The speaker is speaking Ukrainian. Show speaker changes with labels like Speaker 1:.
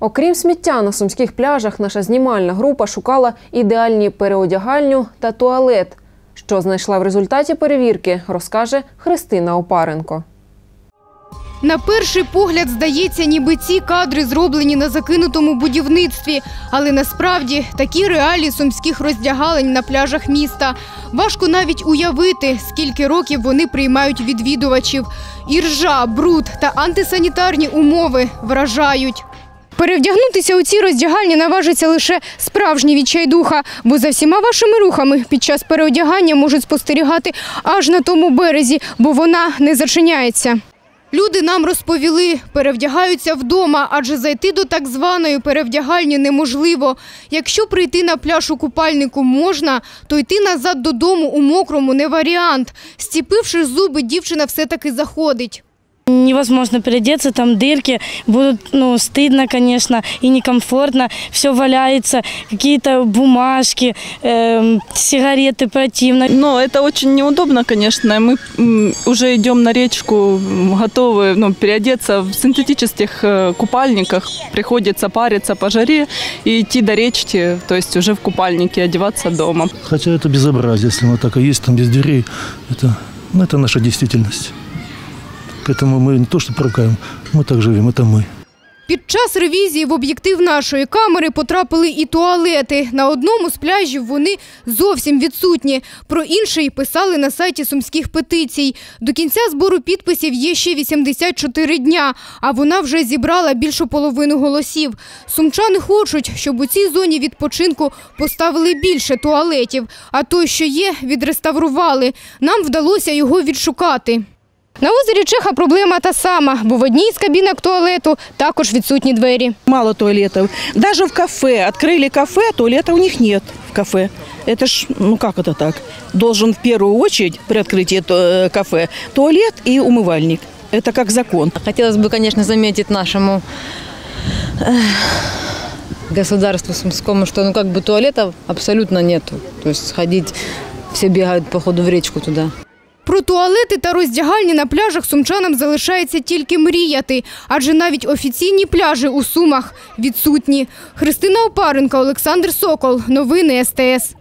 Speaker 1: Окрім сміття на сумських пляжах, наша знімальна група шукала ідеальні переодягальню та туалет. Що знайшла в результаті перевірки, розкаже Христина Опаренко.
Speaker 2: На перший погляд здається, ніби ці кадри зроблені на закинутому будівництві, але насправді такі реалії сумських роздягалень на пляжах міста. Важко навіть уявити, скільки років вони приймають відвідувачів. І ржа, бруд та антисанітарні умови вражають. Перевдягнутися у ці роздягальні наважиться лише справжній відчайдуха, бо за всіма вашими рухами під час переодягання можуть спостерігати аж на тому березі, бо вона не зачиняється. Люди нам розповіли, перевдягаються вдома, адже зайти до так званої перевдягальні неможливо. Якщо прийти на пляж у купальнику можна, то йти назад додому у мокрому не варіант. Стіпивши зуби, дівчина все-таки заходить.
Speaker 3: Невозможно переодеться, там дырки, будут, ну, стыдно, конечно, и некомфортно, все валяется, какие-то бумажки, эм, сигареты противно.
Speaker 4: Но это очень неудобно, конечно. Мы уже идем на речку, готовы ну, переодеться в синтетических э, купальниках. Приходится париться по жаре и идти до речки, то есть уже в купальнике одеваться дома.
Speaker 5: Хотя это безобразие, если оно так и есть, там без дверей. Это, ну, это наша действительность. К этому мы не то что привыкаем, мы так живем, это мы.
Speaker 2: Під час ревізії в об'єктив нашої камери потрапили і туалети. На одному з пляжів вони зовсім відсутні. Про інший писали на сайті сумських петицій. До кінця збору підписів є ще 84 дня, а вона вже зібрала більшу половину голосів. Сумчани хочуть, щоб у цій зоні відпочинку поставили більше туалетів, а той, що є, відреставрували. Нам вдалося його відшукати. На озері Чеха проблема та сама, бо в одній з кабінок туалету також відсутні двері.
Speaker 6: Мало туалетов. Даже в кафе. Открыли кафе, туалета у них нет в кафе. Это ж, ну как это так? Должен в первую очередь при открытии э, кафе туалет и умывальник. Это как закон.
Speaker 7: Хотелось бы, конечно, заметить нашему эх, государству сумскому, что ну как бы туалетов абсолютно нету. То есть сходить, все бегают походу в речку туда.
Speaker 2: Про туалети та роздягальні на пляжах сумчанам залишається тільки мріяти, адже навіть офіційні пляжі у Сумах відсутні. Христина Опаренко, Олександр Сокол. Новини СТС.